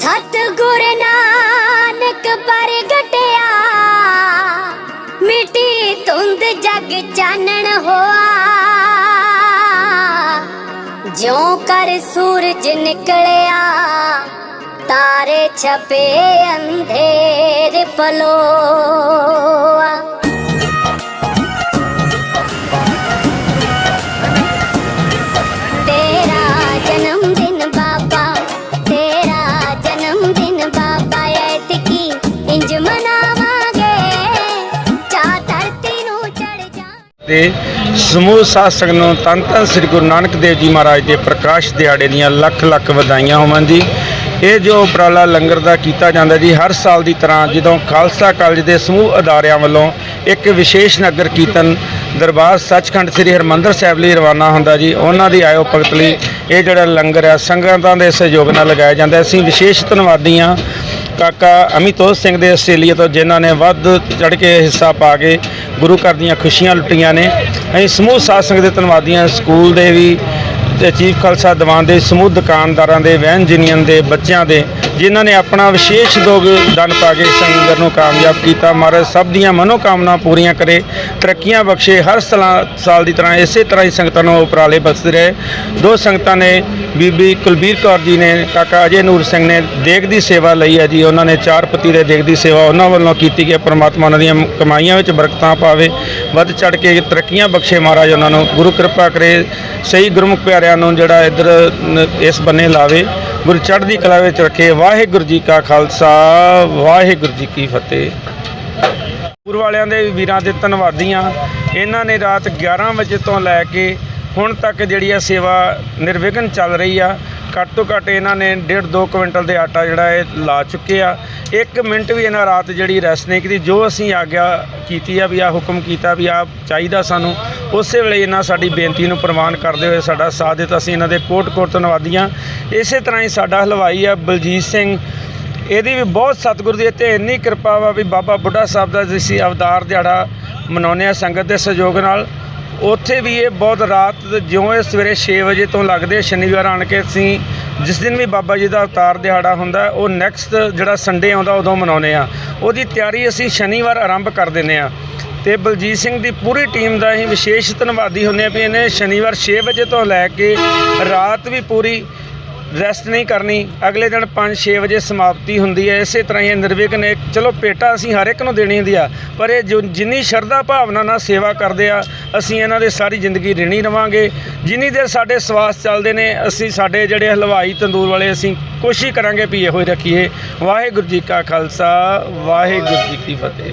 ਸਤਿਗੁਰ ਨਾਨਕ ਪ੍ਰਗਟਿਆ। ਮਿੱਟੀ ਧੁੰਦ ਜਗ ਚਾਨਣ ਹੋਆ। ਜਿਉ ਕਰ ਸੂਰਜ ਨਿਕਲਿਆ, ਤਾਰੇ ਛਪੇ ਅੰਧੇਰ ਪਲੋ। ਤੇ ਸਮੂਹ ਸਾਧ ਸੰਗਤ ਨੂੰ ਧੰਨ ਧੰਨ ਸ੍ਰੀ ਗੁਰੂ ਨਾਨਕ ਦੇਵ ਜੀ ਮਹਾਰਾਜ ਦੇ ਪ੍ਰਕਾਸ਼ ਦਿਹਾੜੇ ਦੀਆਂ ਲੱਖ ਲੱਖ ਵਧਾਈਆਂ ਹੋਵਨ ਜੀ। ਇਹ ਜੋ ਉਪਰਾਲਾ ਲੰਗਰ ਦਾ ਕੀਤਾ ਜਾਂਦਾ ਜੀ, ਹਰ ਸਾਲ ਦੀ ਤਰ੍ਹਾਂ ਜਦੋਂ ਖਾਲਸਾ ਕਾਲਜ ਦੇ ਸਮੂਹ ਅਦਾਰਿਆਂ ਵੱਲੋਂ ਇੱਕ ਵਿਸ਼ੇਸ਼ ਨਗਰ ਕੀਰਤਨ ਦਰਬਾਰ ਸੱਚਖੰਡ ਸ੍ਰੀ ਹਰਮੰਦਰ ਸਾਹਿਬ ਲਈ ਰਵਾਨਾ ਹੁੰਦਾ ਜੀ, ਉਹਨਾਂ ਦੀ ਆਇਓ ਭਗਤ ਲਈ ਇਹ ਜਿਹੜਾ ਲੰਗਰ ਹੈ ਸੰਗਤਾਂ ਦੇ ਸਹਿਯੋਗ ਨਾਲ ਲਗਾਇਆ ਜਾਂਦਾ। ਅਸੀਂ ਵਿਸ਼ੇਸ਼ ਧੰਨਵਾਦੀ ਹਾਂ ਕਾਕਾ ਅਮਿਤੋਜ ਸਿੰਘ ਦੇ ਆਸਟ੍ਰੇਲੀਆ ਤੋਂ, ਜਿਨ੍ਹਾਂ ਨੇ ਵੱਧ ਚੜ ਕੇ ਹਿੱਸਾ ਪਾ ਕੇ ਗੁਰੂ ਘਰ ਦੀਆਂ ਖੁਸ਼ੀਆਂ ਲੁੱਟੀਆਂ ਨੇ। ਅਸੀਂ ਸਮੂਹ ਸਾਧ ਸੰਗਤ ਦੇ ਧੰਨਵਾਦੀਆਂ, ਸਕੂਲ ਦੇ ਵੀ ਤੇ ਚੀਫ ਖਾਲਸਾ ਦੀਵਾਨ ਦੇ ਸਮੂਹ ਦੁਕਾਨਦਾਰਾਂ ਦੇ ਵੈਨ ਯੂਨੀਅਨ ਦੇ, ਬੱਚਿਆਂ ਦੇ ਜਿਨ੍ਹਾਂ ਨੇ ਆਪਣਾ ਵਿਸ਼ੇਸ਼ ਯੋਗਦਾਨ ਪਾ ਕੇ ਸੰਗਤ ਨੂੰ ਕਾਮਯਾਬ ਕੀਤਾ। ਮਹਾਰਾਜ ਸਭ ਦੀਆਂ ਮਨੋਕਾਮਨਾ ਪੂਰੀਆਂ ਕਰੇ। ਤਰੱਕੀਆਂ ਬਖਸ਼ੇ। ਹਰ ਸਲਾ- ਸਾਲ ਦੀ ਤਰ੍ਹਾਂ ਇਸੇ ਤਰ੍ਹਾਂ ਹੀ ਸੰਗਤਾਂ ਨੂੰ ਉਪਰਾਲੇ ਬਖਸ਼ਦੇ ਰਹੇ। ਦੋ ਸੰਗਤਾਂ ਨੇ ਬੀਬੀ ਕੁਲਬੀਰ ਕੌਰ ਜੀ ਨੇ, ਕਾਕਾ ਅਜੇ ਨੂਰ ਸਿੰਘ ਨੇ ਦੇਗ ਦੀ ਸੇਵਾ ਲਈ ਹੈ ਜੀ। ਉਹਨਾਂ ਨੇ ਚਾਰ ਪਤੀ ਦੇ ਦੇਗ ਦੀ ਸੇਵਾ ਉਹਨਾਂ ਵੱਲੋਂ ਕੀਤੀ ਗਈ ਹੈ। ਪ੍ਰਮਾਤਮਾ ਉਹਨਾਂ ਦੀਆਂ ਕਮਾਈਆਂ ਵਿੱਚ ਬਰਕਤਾਂ ਪਾਵੇ। ਵੱਧ ਚੜ ਕੇ ਤਰੱਕੀਆਂ ਬਖਸ਼ੇ ਮਹਾਰਾਜ ਉਹਨਾਂ ਨੂੰ। ਗੁਰੂ ਕਿਰਪਾ ਕਰੇ। ਸਹੀ ਗੁਰਮੁਖ ਪਿਆਰਿਆਂ ਨੂੰ ਜਿਹੜਾ ਇੱਧਰ ਨ- ਇਸ ਬੰਨੇ ਲਾਵੇ। ਗੁਰੂ ਚੜ੍ਹਦੀ ਕਲਾ ਵਿੱਚ ਰੱਖੇ। ਵਾਹਿਗੁਰੂ ਜੀ ਕਾ ਖਾਲਸਾ, ਵਾਹਿਗੁਰੂ ਜੀ ਕੀ ਫਤਿਹ। ਪੂਰ ਵਾਲਿਆਂ ਦੇ ਵੀਰਾਂ ਦੇ ਧੰਨਵਾਦੀਆਂ ਇਹਨਾਂ ਨੇ ਰਾਤ 11 ਵਜੇ ਤੋਂ ਲੈ ਕੇ ਹੁਣ ਤੱਕ ਜਿਹੜੀ ਆ ਸੇਵਾ ਨਿਰਵਿਘਨ ਚੱਲ ਰਹੀ ਆ, ਘੱਟ ਤੋਂ ਘੱਟ ਇਹਨਾਂ ਨੇ 1.5 2 ਕੁਇੰਟਲ ਦੇ ਆਟਾ ਜਿਹੜਾ ਇਹ ਲਾ ਚੁੱਕੇ ਆ। ਇੱਕ ਮਿੰਟ ਵੀ ਇਹਨਾਂ ਰਾਤ ਜਿਹੜੀ ਰੈਸਟ ਨਹੀਂ ਕੀਤੀ, ਜੋ ਅਸੀਂ ਆਗਿਆ ਕੀਤੀ ਆ ਵੀ ਆ ਹੁਕਮ ਕੀਤਾ ਵੀ ਆ ਚਾਹੀਦਾ ਸਾਨੂੰ, ਉਸੇ ਵੇਲੇ ਇਹਨਾਂ ਸਾਡੀ ਬੇਨਤੀ ਨੂੰ ਪ੍ਰਵਾਨ ਕਰਦੇ ਹੋਏ ਸਾਡਾ ਸਾਥ ਦਿੱਤਾ ਅਸੀਂ ਇਹਨਾਂ ਦੇ ਕੋਟ-ਕੋਟ ਧੰਨਵਾਦੀਆਂ। ਇਸੇ ਤਰ੍ਹਾਂ ਹੀ ਸਾਡਾ ਹਲਵਾਈ ਆ ਬਲਜੀਤ ਸਿੰਘ, ਇਹਦੀ ਵੀ ਬਹੁਤ ਸਤਿਗੁਰੂ ਦੀ ਤੇ ਇੰਨੀ ਕਿਰਪਾ ਵਾ ਵੀ ਬਾਬਾ ਬੁੱਢਾ ਸਾਹਿਬ ਦਾ ਜਿਸੀ ਅਵਤਾਰ ਦਿਹਾੜਾ ਮਨਾਉਂਦੇ ਆ ਸੰਗਤ ਦੇ ਸਹਿਯੋਗ ਨਾਲ। ਉੱਥੇ ਵੀ ਇਹ ਬਹੁਤ ਰਾਤ ਜਿਉਂ ਇਹ ਸਵੇਰੇ 6 ਵਜੇ ਤੋਂ ਲੱਗਦੇ ਸ਼ਨੀਵਾਰ ਆਣ ਕੇ ਅਸੀਂ ਜਿਸ ਦਿਨ ਵੀ ਬਾਬਾ ਜੀ ਦਾ ਅਵਤਾਰ ਦਿਹਾੜਾ ਹੁੰਦਾ, ਉਹ ਨੈਕਸਟ ਜਿਹੜਾ ਸੰਡੇ ਆਉਂਦਾ, ਉਦੋਂ ਮਨਾਉਂਦੇ ਆ। ਉਹਦੀ ਤਿਆਰੀ ਅਸੀਂ ਸ਼ਨੀਵਾਰ ਆਰੰਭ ਕਰ ਦਿੰਦੇ ਆ। ਤੇ ਬਲਜੀਤ ਸਿੰਘ ਦੀ ਪੂਰੀ ਟੀਮ ਦਾ ਅਸੀਂ ਵਿਸ਼ੇਸ਼ ਧੰਨਵਾਦੀ ਹੁੰਦੇ ਆ ਵੀ ਇਹਨੇ ਸ਼ਨੀਵਾਰ 6 ਵਜੇ ਤੋਂ ਲੈ ਕੇ ਰਾਤ ਵੀ ਪੂਰੀ ਰੈਸਟ ਨਹੀਂ ਕਰਨੀ। ਅਗਲੇ ਦਿਨ 5-6 ਵਜੇ ਸਮਾਪਤੀ ਹੁੰਦੀ ਹੈ। ਇਸੇ ਤਰ੍ਹਾਂ ਹੀ ਇਹ ਨਿਰਵਿਘਨ ਨੇ, ਚਲੋ ਪੇਟਾ ਅਸੀਂ ਹਰ ਇੱਕ ਨੂੰ ਦੇਣੀ ਹੁੰਦੀ ਆ, ਪਰ ਇਹ ਜੋ ਜਿੰਨੀ ਸ਼ਰਧਾ ਭਾਵਨਾ ਨਾਲ ਸੇਵਾ ਕਰਦੇ ਆ, ਅਸੀਂ ਇਹਨਾਂ ਦੇ ਸਾਰੀ ਜ਼ਿੰਦਗੀ ਰਿਣੀ ਰਵਾਂਗੇ। ਜਿੰਨੀ ਦੇਰ ਸਾਡੇ ਸਵਾਸ ਚੱਲਦੇ ਨੇ, ਅਸੀਂ ਸਾਡੇ ਜਿਹੜੇ ਹਲਵਾਈ ਤੰਦੂਰ ਵਾਲੇ, ਅਸੀਂ ਕੋਸ਼ਿਸ਼ ਕਰਾਂਗੇ ਵੀ ਇਹੋ ਹੀ ਰੱਖੀਏ। ਵਾਹਿਗੁਰੂ ਜੀ ਕਾ ਖਾਲਸਾ, ਵਾਹਿਗੁਰੂ ਜੀ ਕੀ ਫਤਿਹ।